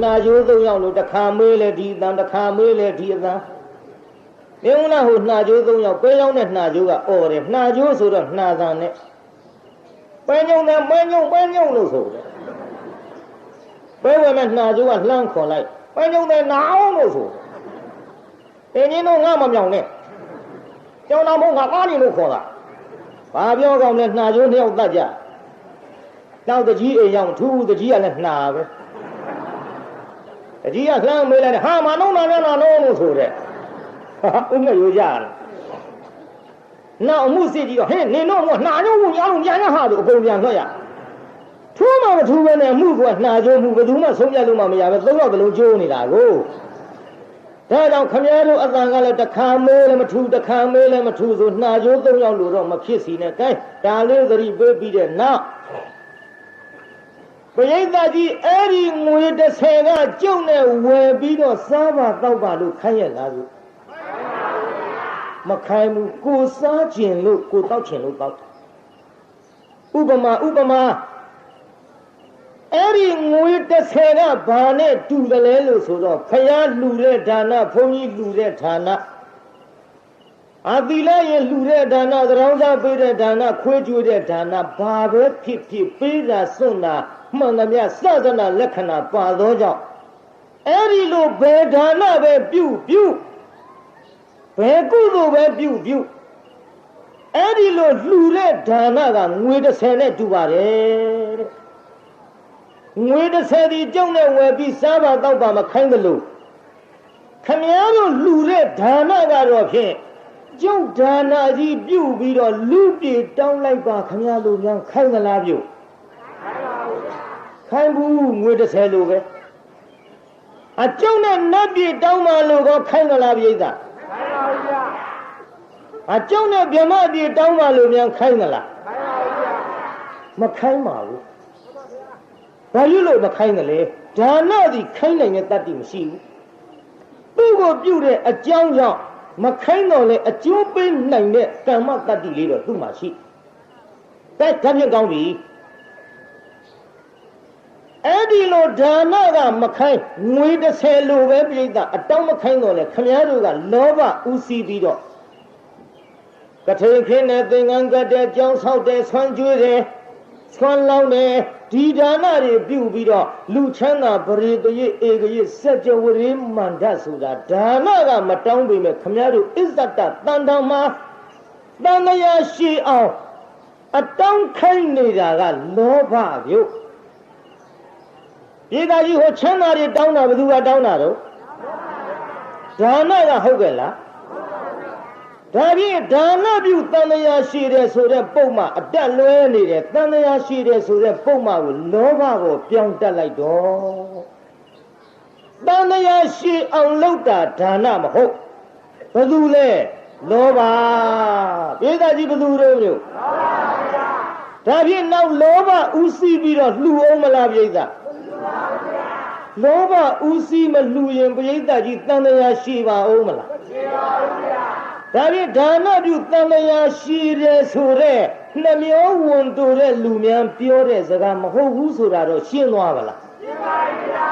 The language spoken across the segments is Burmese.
နှာကျိုးသုံးယောက်လို့တစ်ခါမေးလဲဒီအတန်တစ်ခါမေးလဲဒီအတန်မင်းကဟိုနှာကျိုးသုံးယောက်ပဲကြောင်းတဲ့နှာကျိုးကအော်တယ်နှာကျိုးဆိုတော့နှာသံနဲ့ပဲညုံတယ်ပဲညုံပဲညုံလို့ဆိုတယ်ပဲဝဲမဲ့နှာကျိုးကလှမ်းခေါ်လိုက်ပဲညုံတယ်နာအောင်လို့ဆိုတယ်တင်းင်းတော့ငါမမြောင်နဲ့ကျောင်းတော်မဟုတ်ငါကားနေလို့ခေါ်တာဘာပြောကောင်းလဲနှာကျိုးနှစ်ယောက်တတ်ကြနောက်တကြီးအိမ်ရောက်ထူးတကြီးကလည်းနှာပဲ တကြီးကလှမ်းမေးလိုက်တယ်ဟာမနှုံးနာနာနှုံးလို့ဆိုတယ်ဟာဥမဲ့ရိုးကြတယ်နောက်အမှုစစ်ကြီးတော့ဟင်းနင်တို့ကနှာကျိုးဝင်အောင်ပြန်ရဟာလို့အကုန်ပြန်ထွက်ရထူးမှမထူးပဲနဲ့အမှုကနှာကျိုးမှုဘယ်သူမှဆုံးဖြတ်လို့မှမရပဲသုံးယောက်တလုံးကျိုးနေတာကိုဒါကြောင့်ခမည်းတော်အတန်ကလည်းတခါမေးလည်းမထူးတခါမေးလည်းမထူးဆိုနှာကျိုးသုံးယောက်လို့တော့မဖြစ်စီနဲ့ကဲဒါလေးသတိပေးပြီးတဲ့နောက် ပရိသတ်ကြီးအဲ့ဒီငွေ30ကကျုံနဲ့ဝယ်ပြီးတော့စားပါတောက်ပါလို့ခိုင်းရလားဆိုမခိုင်းဘူးကိုစားခြင်းလို့ကိုတောက်ခြင်းလို့တောက်ဥပမာဥပမာအဲ့ဒီငွေ30ကဘာနဲ့တူတယ်လဲလို့ဆိုတော့ဖယားလှူတဲ့ဒါနဘုန်းကြီးလှူတဲ့ဌာနအာသီလရဲ့လှူတဲ့ဒါနသရောင်းစားပေးတဲ့ဒါနခွေးကျွေးတဲ့ဒါနဘာပဲဖြစ်ဖြစ်ပေးတာစွန့်တာ မှန်သမျှစသနာလက္ခဏာပါသောကြောင့်အဲ့ဒီလိုဘယ်ဒါနပဲပြုပြုဘယ်ကုသိုလ်ပဲပြုပြုအဲ့ဒီလိုလှူတဲ့ဒါနကငွေ30နဲ့တူပါတယ်တဲ့ငွေ30ဒီကြောင့်နဲ့ဝယ်ပြီးစားပါတော့ပါမခိုင်းသလိုခမည်းတော်လှူတဲ့ဒါနကတော့ဖြင့်ကျုပ်ဒါနကြီးပြုပြီးတော့လူပြေတောင်းလိုက်ပါခမည်းတော်များခိုင်းသလားပြု ခိုင်းဘူးငွေ30လိုပဲအကျုံနဲ့နတ်ပြေတောင်းပါလို့ကောခိုင်းသလားပြိဿအကျုံနဲ့ဗြဟ္မပြေတောင်းပါလို့များခိုင်းသလားမခိုင်းပါဘူးဘာလို့လို့မခိုင်းတယ်လဲဒါနသည်ခိုင်းနိုင်တဲ့တတ်တိမရှိဘူးသူ့ကိုပြုတဲ့အကြောင်းကြောင့်မခိုင်းတော့လေအကျိုးပေးနိုင်တဲ့ကမ္မတတ္တိလေးတော့သူ့မှာရှိတဲ့ဒါဖြင့်ကောင်းပြီ အဲ့ဒီလိုဒါနကမခိုင်းငွေ30လိုပဲပြိဿအတောင်းမခိုင်းတော့လေခမည်းတော်ကလောဘဥစည်းပြီးတော့ကထေခင်းနဲ့သင်္ကန်းကတဲ့ကြောင်းဆောက်တဲ့ဆွမ်းကျွေးတဲ့ဆွမ်းလောင်းတဲ့ဒီဒါနတွေပြုပြီးတော့လူချမ်းသာပရိတရေဧကရေစัจ java ရေမန္တဆိုတာဒါနကမတောင်းပေမဲ့ခမည်းတော်အစ္ဆတတန်တံမှာတန်လျာရှိအောင်အတောင်းခိုင်းနေတာကလောဘပြုတ် ဒီသားကြီးဟိုချမ်းသာတွေတောင်းတာဘယ်သူကတောင်းတာတော့ဒါနကဟုတ်ကဲ့လားဒါဖြင့်ဒါနပြုတန်လျာရှိတယ်ဆိုတဲ့ပုံမှအတက်လွဲနေတယ်တန်လျာရှိတယ်ဆိုတဲ့ပုံမှကိုလောဘကိုပြောင်းတက်လိုက်တော့တန်လျာရှိအောင်လုပ်တာဒါနမဟုတ်ဘယ်သူလဲလောဘပြေးသားကြီးဘယ်သူတို့မျိုးဒါဖြင့်နောက်လောဘဥစည်းပြီးတော့လှူအောင်မလားပြေးသား လောဘဥစည်းမလှူရင်ပရိသတ်ကြီးတန်တရားရှိပါအောင်မလားရှိပါဘူးဗျာဒါဖြင့်ဒါနပြုတန်တရားရှိတယ်ဆိုတော့နှမျောဝန်တူတဲ့လူများပြောတဲ့စကားမဟုတ်ဘူးဆိုတာတော့ရှင်းသွားပါလားရှင်းပါပြီဗျာ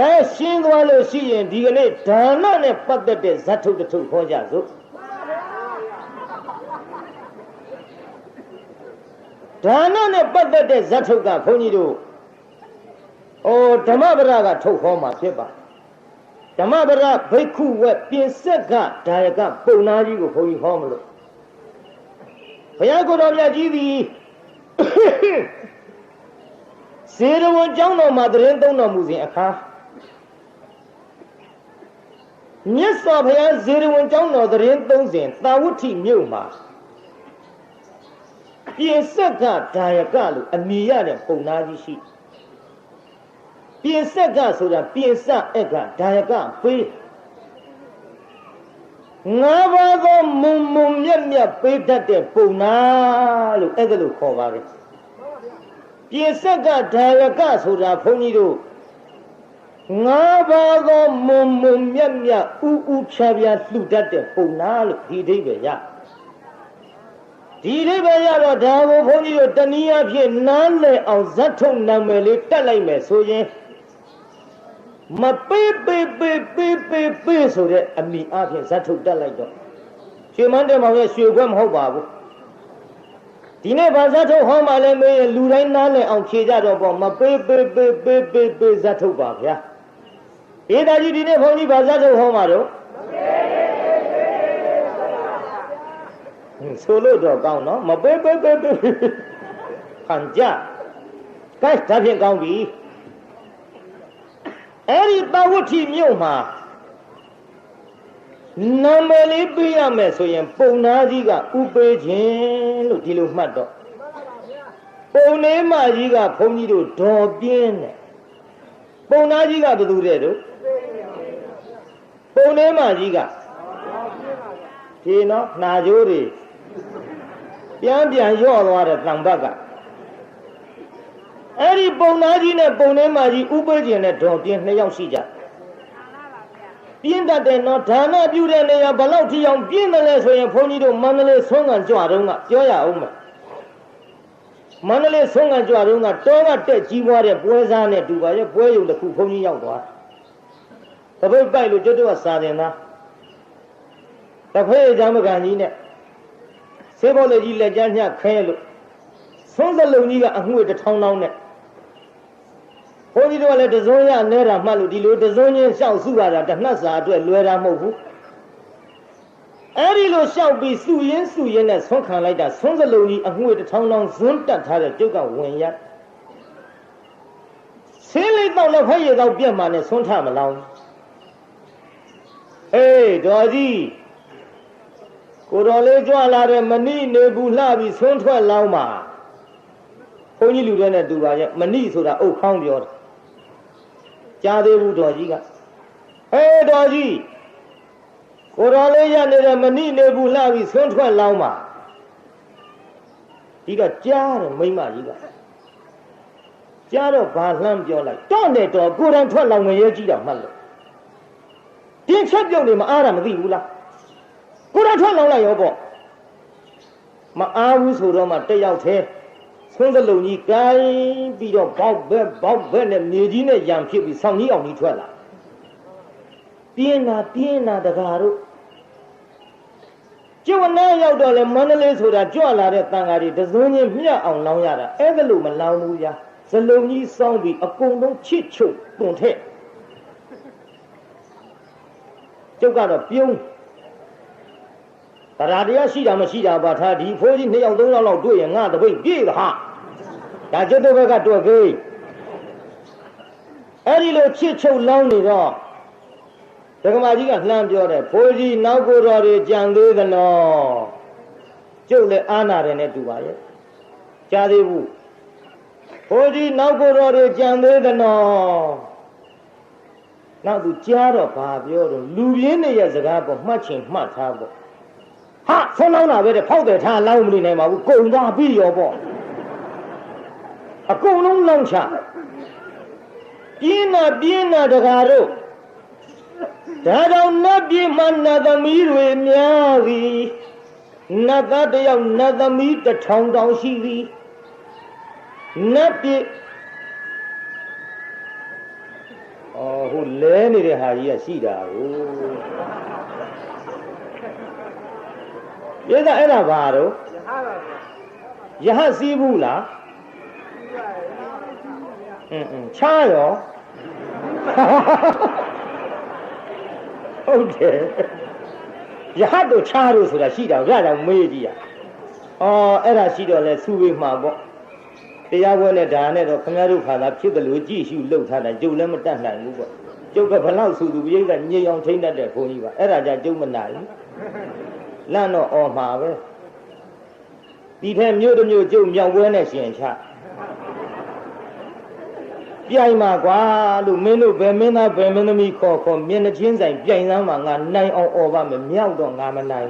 အဲရှင်းသွားလို့ရှိရင်ဒီကနေ့ဒါနနဲ့ပတ်သက်တဲ့ဇတ်ထုတ်တစ်ထုတ်ခေါ်ကြစို့ဒါနနဲ့ပတ်သက်တဲ့ဇတ်ထုတ်ကဘုန်းကြီးတို့ ဩဓမ္မပဒကထုတ်ခေါ်မှာဖြစ်ပါဓမ္မပဒဘိက္ခုဝက်ပြင်ဆက်ကဒါယကပုံနာကြီးကိုဘုန်းကြီးဟောမလို့ဘုရားကိုယ်တော်မြတ်ကြီးသည်ဇေရဝန်ကျောင်းတော်မှာတရင်သုံးတော်မူစဉ်အခါမြတ်စွာဘုရားဇေရဝန်ကျောင်းတော်တရင်သုံးစဉ်သာဝတိမြို့မှာပြင်ဆက်ကဒါယကလို့အမည်ရတဲ့ပုံနာကြီးရှိတယ် ပြင်ဆက်ကဆိုတာပြင်စအက်ကဒါယကပေးငါးပါးသောမုံမုံမြက်မြက်ပေးတတ်တဲ့ပုံနာလို့အဲ့ဒါလို့ခေါ်ပါပဲပြင်ဆက်ကဒါယကဆိုတာဘုန်းကြီးတို့ငါးပါးသောမုံမုံမြက်မြက်ဥဥဖြာဖြာလှူတတ်တဲ့ပုံနာလို့ဒီအိဗယ်ရဒီအိဗယ်ရတော့ဒါကိုဘုန်းကြီးတို့တနည်းအားဖြင့်နားလည်အောင်ဇတ်ထုံနာမည်လေးတက်လိုက်မယ်ဆိုရင် မပေးပေးပေးပေးပေးပေးဆိုတဲ့အမိအဖြစ်ဇတ်ထုတ်တက်လိုက်တော့ရွှေမန်းတဲ့မောင်ရဲ့ရွှေခွဲမဟုတ်ပါဘူးဒီနေ့ဘာဇတ်ထုတ်ဟောမှလည်းမေးရင်လူတိုင်းနားလည်အောင်ဖြေကြတော့ပေါ့မပေးပေးပေးပေးပေးပေးဇတ်ထုတ်ပါဗျာဧဒါကြီးဒီနေ့ဘုန်းကြီးဘာဇတ်ထုတ်ဟောမှာတော့ဆိုလို့တော့ကောင်းနော်မပေးပေးပေးပေးခံကြကဲဒါဖြင့်ကောင်းပြီ အဲ့ဒီတဝဋ္ဌိမြို့မှာနာမည်လေးပေးရမယ်ဆိုရင်ပုံနာကြီးကဥပေးခြင်းလို့ဒီလိုမှတ်တော့ပုံနေမကြီးကဘုန်းကြီးတို့ဒေါ်ပြင်းတယ်ပုံနာကြီးကဘယ်သူတဲ့တို့ပုံနေမကြီးကဒီနော်နှာကြိုးတွေပြန်ပြန်ရော့သွားတဲ့တံပတ်က အဲ့ဒီပုံနာကြီးနဲ့ပုံနေမကြီးဥပေးခြင်းနဲ့ဒေါ်ပြင်းနှစ်ယောက်ရှိကြပြင်းတတ်တယ်နော်ဒါနပြုတဲ့နေရာဘလောက်ထိအောင်ပြင်းတယ်လဲဆိုရင်ဘုန်းကြီးတို့မန္တလေးဆုံးကကြွတုံးကပြောရအောင်မယ်မန္တလေးဆုံးကကြွတုံးကတောကတက်ကြီးပွားတဲ့ပွဲစားနဲ့တူပါရဲ့ပွဲရုံတစ်ခုဘုန်းကြီးရောက်သွားတပိတ်ပိုက်လို့ကျွတ်တော့စာတင်သားတဖေးချမ်းမကန်ကြီးနဲ့ဆေးဘောလေကြီးလက်ကျန်းညခဲလို့ဆုံးစလုံးကြီးကအငွေတစ်ထောင်းထောင်းနဲ့ ဘုန်းကြီးတို့ကလည်းတစုံရနဲတာမှတ်လို့ဒီလိုတစုံချင်းရှောက်စုရတာတနှက်စာအတွက်လွယ်တာမဟုတ်ဘူးအဲ့ဒီလိုရှောက်ပြီးစုရင်းစုရင်းနဲ့ဆုံးခံလိုက်တာဆုံးစလုံးကြီးအငွေတစ်ထောင်းထောင်းဇွန်းတက်ထားတဲ့ကျုပ်ကဝင်ရဆင်းလေးတော့လည်းဖက်ရည်တော့ပြက်မှနဲ့ဆုံးထမလောင်းဟေးတော်ကြီးကိုတော်လေးကြွလာတဲ့မဏိနေဘူးလှပြီးဆုံးထွက်လောင်းပါဘုန်းကြီးလူတွေနဲ့တူပါရဲ့မဏိဆိုတာအုတ်ခေါင်းပြောတာ ကြားသေးဘူးတော်ကြီးကဟေးတော်ကြီးကိုတော်လေးရနေတဲ့မဏိနေဘူးလှပြီးဆုံးထွက်လောင်းပါဒီကကြားတယ်မိမကြီးကကြားတော့ဘာလှမ်းပြောလိုက်တော့နဲ့တော့ကိုယ်တိုင်ထွက်လောင်ငရဲကြီးတာမှတ်လို့ဒီချက်ပြုတ်နေမအားတာမသိဘူးလားကိုယ်တိုင်ထွက်လောင်လိုက်ရောပေါ့မအားဘူးဆိုတော့မှတက်ရောက်သေး ဆုံးစလုံးကြီးကိုင်းပြီးတော့ဘောက်ဘက်ဘောက်ဘက်နဲ့မြေကြီးနဲ့ရံဖြစ်ပြီးဆောင်းကြီးအောင်ကြီးထွက်လာပြင်းတာပြင်းတာတကားတို့ကျဝနာရောက်တော့လေမန္တလေးဆိုတာကြွလာတဲ့တန်ဃာတွေတစုံချင်းမြတ်အောင်လောင်းရတာအဲ့ဒါလို့မလောင်းဘူးညာဇလုံးကြီးစောင်းပြီးအကုန်လုံးချစ်ချုပ်တွန်ထက်ကျုပ်ကတော့ပြုံး တရားတရားရှိတာမရှိတာပါထားဒီဖိုးကြီးနှစ်ယောက်သုံးယောက်လောက်တွေ့ရင်ငါတပိတ်ပြေးတာဟာဒါကျွတ်တဲ့ဘက်ကတွေ့ခေးအဲ့ဒီလိုချစ်ချုပ်လောင်းနေတော့ဒကမာကြီးကလှမ်းပြောတယ်ဖိုးကြီးနောက်ကိုယ်တော်တွေကြံသေးသနော်ကျုပ်လည်းအာနာတယ်နဲ့တူပါရဲ့ကြားသေးဘူးဖိုးကြီးနောက်ကိုယ်တော်တွေကြံသေးသနော်နောက်သူကြားတော့ဘာပြောတော့လူပြင်းနေရဲ့စကားပေါ်မှတ်ချင်မှတ်ထားပေါ့ ဟာဆုံးလောင်းတာပဲတဲ့ဖောက်တယ်ထားလောင်းမနေနိုင်ပါဘူးကုံသွားပြီးရောပေါ့အကုန်လုံးလောင်းချပြင်းနာပြင်းနာတကားတို့ဒါကြောင့်နတ်ပြည်မှာနတ်သမီးတွေများသည်နတ်သားတယောက်နတ်သမီးတစ်ထောင်တောင်ရှိသည်နတ်ပြည်အော်ဟိုလဲနေတဲ့ဟာကြီးကရှိတာကို ရတဲ့အဲ့ဒါဘာတော့ယဟစီးဘူးလားအင်းအင်းချားရောဟုတ်တယ်ယဟတို့ချားတို့ဆိုတာရှိတာဒါကြောင့်မေးကြည့်ရအော်အဲ့ဒါရှိတော့လဲစူဝေးမှာပေါ့တရားပွဲနဲ့ဒါနဲ့တော့ခမရတို့ခါသာဖြစ်တယ်လို့ကြည့်ရှုလှုပ်ထားတယ်ကျုပ်လည်းမတတ်နိုင်ဘူးပေါ့ကျုပ်ကဘလောက်ဆူသူပြိဿညင်အောင်ထိမ့်တတ်တဲ့ဘုန်းကြီးပါအဲ့ဒါကြကျုပ်မနိုင်ဘူး လန့်တော့អော်မှာပဲဒီထဲမြို့တစ်မြို့ကျုပ်မြောက်ပွဲနဲ့ရှင်ချပြိုင်မှာကွာလို့မင်းတို့ဘယ်မင်းသားဘယ်မင်းသမီးခေါ်ခေါ်မျက်နှချင်းဆိုင်ပြိုင်စမ်းမှာငါနိုင်အောင်អော်ပါမယ်မြောက်တော့ငါမနိုင်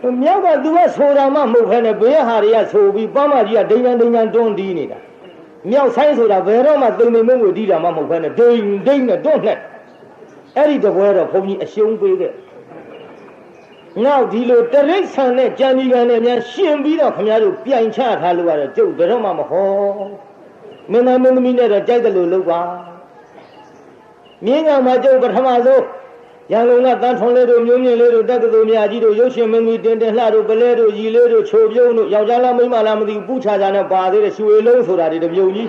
ဘူးမြောက်က तू ကဆိုတာမှမဟုတ်ခဲနဲ့ဘေးဟာတွေကဆိုပြီးပန်းမကြီးကဒိန်ဒိန်ဒိန်ဒိန်တွန်းတီးနေတာမြောက်ဆိုင်ဆိုတာဘယ်တော့မှတုံနေမွေးတီးတာမှမဟုတ်ခဲနဲ့ဒိန်ဒိန်နဲ့တွန်းနဲ့အဲ့ဒီတပွဲတော့ဘုန်းကြီးအရှုံးပေးခဲ့ ငေါဒီလိုတရိษံနဲ့ကြံဒီကံနဲ့များရှင်ပြီးတော့ခမရတို့ပြိုင်ချထားလို့ရတော့ကျုပ်ဘယ်တော့မှမဟောမင်းသားမင်းသမီးနဲ့တော့ကြိုက်တယ်လို့လုပ်ပါမြင်းကမှာကျုပ်ပထမဆုံးရန်ကုန်ကတန်းထွန်လေးတို့မျိုးမြင့်လေးတို့တက္ကသိုလ်မြကြီးတို့ရုပ်ရှင်မင်းကြီးတင်တင်လှတို့ပလဲတို့ရီလေးတို့ချိုပြုံးတို့ယောက်ျားလားမိန်းမလားမသိဘူးပူချာချာနဲ့ပါသေးတယ်ရွှေလုံးဆိုတာဒီတစ်ပြုံကြီး